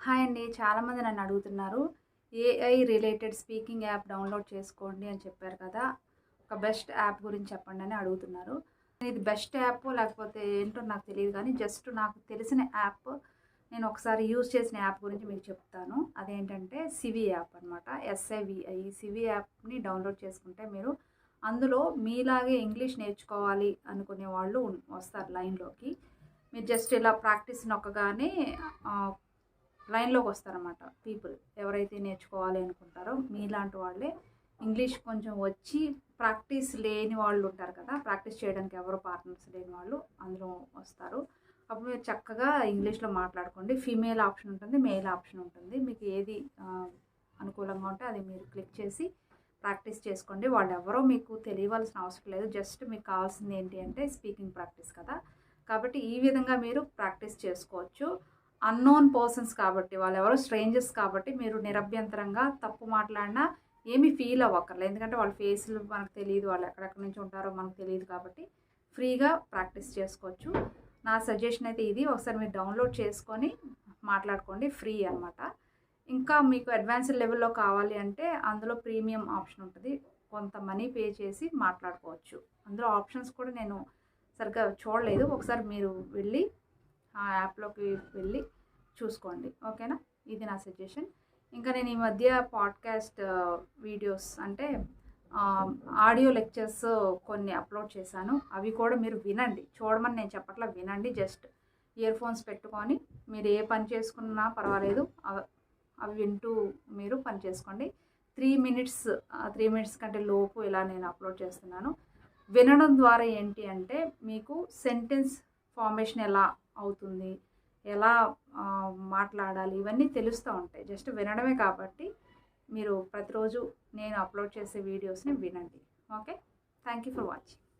Hi అండి. చాలామంది నన్ను అడుగుతున్నారు AI related speaking app download చేసుకోండి అని చెప్పారు కదా. ఒక బెస్ట్ యాప్ గురించి చెప్పండి అని అడుగుతున్నారు. ఇది బెస్ట్ యాప్ లేకపోతే ఏంటో నాకు తెలియదు కానీ జస్ట్ నాకు తెలిసిన యాప్ నేను ఒకసారి యూజ్ చేసిన యాప్ గురించి మీకు చెప్తాను. అదేంటంటే సివి యాప్ అనమాట ఎస్ఐవిఐ ఈ సివి యాప్ని డౌన్లోడ్ చేసుకుంటే మీరు అందులో మీలాగే ఇంగ్లీష్ నేర్చుకోవాలి అనుకునే వాళ్ళు వస్తారు లైన్లోకి. మీరు జస్ట్ ఇలా ప్రాక్టీస్ నొక్కగానే లైన్లోకి వస్తారన్నమాట పీపుల్ ఎవరైతే నేర్చుకోవాలి అనుకుంటారో మీలాంటి వాళ్ళే. ఇంగ్లీష్ కొంచెం వచ్చి ప్రాక్టీస్ లేని వాళ్ళు ఉంటారు కదా ప్రాక్టీస్ చేయడానికి ఎవరు పార్ట్నర్స్ లేని వాళ్ళు అందులో వస్తారు. అప్పుడు మీరు చక్కగా ఇంగ్లీష్లో మాట్లాడుకోండి. ఫీమేల్ ఆప్షన్ ఉంటుంది మేల్ ఆప్షన్ ఉంటుంది. మీకు ఏది అనుకూలంగా ఉంటే అది మీరు క్లిక్ చేసి ప్రాక్టీస్ చేసుకోండి. వాళ్ళు ఎవరో మీకు తెలియవలసిన అవసరం లేదు. జస్ట్ మీకు కావాల్సింది ఏంటి అంటే స్పీకింగ్ ప్రాక్టీస్ కదా. కాబట్టి ఈ విధంగా మీరు ప్రాక్టీస్ చేసుకోవచ్చు. అన్నోన్ పర్సన్స్ కాబట్టి వాళ్ళు ఎవరో స్ట్రేంజర్స్ కాబట్టి మీరు నిరభ్యంతరంగా తప్పు మాట్లాడినా ఏమీ ఫీల్ అవ్వక్కర్లేదు. ఎందుకంటే వాళ్ళ ఫేస్లు మనకు తెలియదు వాళ్ళు ఎక్కడెక్కడి నుంచి ఉంటారో మనకు తెలియదు కాబట్టి ఫ్రీగా ప్రాక్టీస్ చేసుకోవచ్చు. నా సజెషన్ అయితే ఇది ఒకసారి మీరు డౌన్లోడ్ చేసుకొని మాట్లాడుకోండి ఫ్రీ అన్నమాట. ఇంకా మీకు అడ్వాన్స్డ్ లెవెల్లో కావాలి అంటే అందులో ప్రీమియం ఆప్షన్ ఉంటుంది. కొంత మనీ పే చేసి మాట్లాడుకోవచ్చు. అందులో ఆప్షన్స్ కూడా నేను సరిగ్గా చూడలేదు. ఒకసారి మీరు వెళ్ళి ఆ యాప్లోకి వెళ్ళి చూసుకోండి. ఓకేనా? ఇది నా సజెషన్. ఇంకా నేను ఈ మధ్య పాడ్కాస్ట్ వీడియోస్ అంటే ఆడియో లెక్చర్స్ కొన్ని అప్లోడ్ చేశాను. అవి కూడా మీరు వినండి. చూడమని నేను చెప్పట్లా వినండి. జస్ట్ ఇయర్ ఫోన్స్ పెట్టుకొని మీరు ఏ పని చేసుకున్నా పర్వాలేదు. అవి వింటూ మీరు పని చేసుకోండి. త్రీ మినిట్స్ త్రీ మినిట్స్ కంటే లోపు ఇలా నేను అప్లోడ్ చేస్తున్నాను. వినడం ద్వారా ఏంటి అంటే మీకు సెంటెన్స్ ఫార్మేషన్ ఎలా అవుతుంది. ఎలా మాట్లాడాలి? ఇవన్నీ తెలుస్తూ ఉంటాయి. జస్ట్ వినడమే కాబట్టి మీరు ప్రతిరోజు నేను అప్లోడ్ చేసే వీడియోస్ని వినండి. Okay? Thank you for watching.